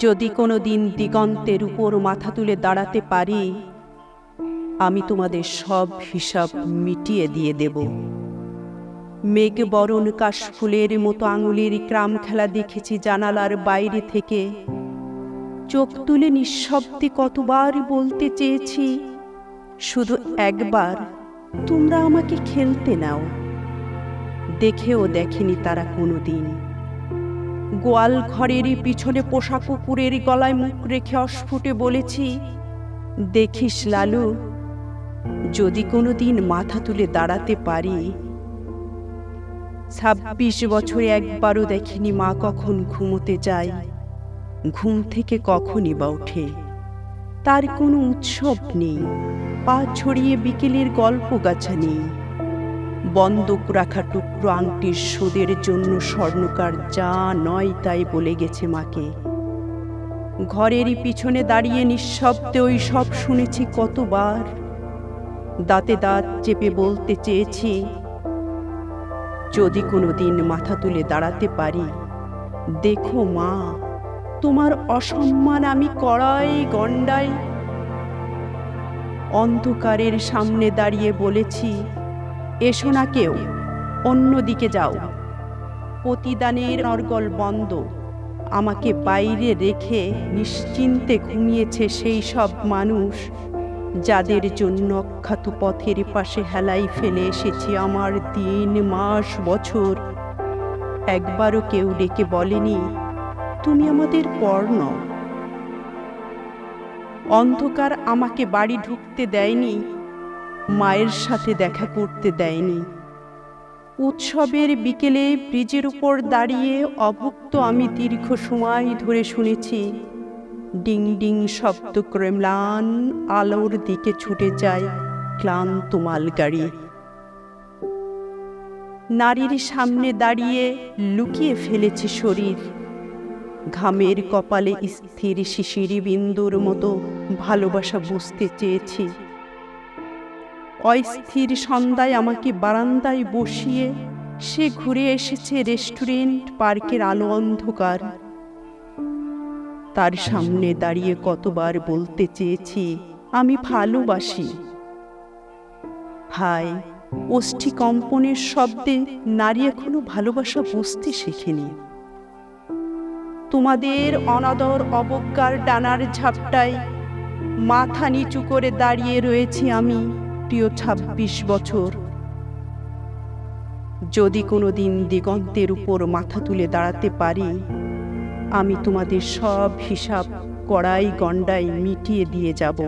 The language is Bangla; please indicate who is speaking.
Speaker 1: যদি কোনো দিন দিগন্তের উপর মাথা তুলে দাঁড়াতে পারি, আমি তোমাদের সব হিসাব মিটিয়ে দিয়ে দেব। মেঘ বরণ কাশফুলের মতো আঙুলের ক্রাম খেলা দেখেছি জানালার বাইরে থেকে। চোখ তুলে নিঃশব্দে কতবার বলতে চেয়েছি, শুধু একবার, তোমরা আমাকে খেলতে নাও। দেখেও দেখেনি তারা কোনো দিন গোয়াল ঘরেরই পিছনে পোষা কুকুরের গলায় মুখ রেখে অস্ফুটে বলেছি, দেখিস লালু, যদি কোনো দিন মাথা তুলে দাঁড়াতে পারি, ছাব্বিশ বছরে একবারও দেখিনি মা কখন ঘুমোতে যায়, ঘুম থেকে কখনই বা ওঠে। তার কোনো উৎসব নেই, পা ছড়িয়ে বিকেলের গল্প গাছা নেই। বন্ধক রাখা টুকরো আংটির সুদের জন্য স্বর্ণকার যা নয় তাই বলে গেছে মাকে। ঘরেরই পিছনে দাঁড়িয়ে নিঃশব্দে ওই সব শুনেছি কতবার। দাঁতে দাঁত চেপে বলতে চেয়েছি, যদি কোনো দিন মাথা তুলে দাঁড়াতে পারি, দেখো মা, তোমার অসম্মান আমি কড়াই গণ্ডাই অন্ধকারের সামনে দাঁড়িয়ে বলেছি এসো না কেউ, অন্যদিকে যাও। প্রতিদানের নরগল বন্ধ, আমাকে বাইরে রেখে নিশ্চিন্তে ঘুমিয়েছে সেই সব মানুষ, যাদের জন্য অখ্যাত পথের পাশে হেলাই ফেলে এসেছি আমার দিন, মাস, বছর। একবারও কেউ ডেকে বলেনি, তুমি আমাদের পর্ণ অন্ধকার আমাকে বাড়ি ঢুকতে দেয়নি মায়ের সাথে দেখা করতে দেয়নি। উৎসবের বিকেলে ব্রিজের উপর দাঁড়িয়ে অভুক্ত আমি দীর্ঘ সময় ধরে শুনেছি, ডিং ডিং শব্দ করে ম্লান আলোর দিকে ছুটে যায় ক্লান্ত মালগাড়ি। নারীর সামনে দাঁড়িয়ে লুকিয়ে ফেলেছে শরীর। ঘামের কপালে স্থির শিশিরি বিন্দুর মতো ভালোবাসা বুঝতে চেয়েছি। অস্থির সন্ধ্যায় আমাকে বারান্দায় বসিয়ে সে ঘুরে এসেছে রেস্টুরেন্ট, পার্কের আলো অন্ধকার। তার সামনে দাঁড়িয়ে কতবার বলতে চেয়েছি, আমি ভালোবাসি। হায় অষ্টি কম্পনের শব্দে নারী এখনও ভালোবাসা বুঝতে শেখেনি। তোমাদের অনাদর অবজ্ঞার ডানার ঝাপটায় মাথা নিচু করে দাঁড়িয়ে রয়েছি আমি। প্রিয় ছাব্বিশ বছর। যদি কোনো দিন দিগন্তের উপর মাথা তুলে দাঁড়াতে পারি, আমি তোমাদের সব হিসাব কড়াই গণ্ডাই মিটিয়ে দিয়ে যাব।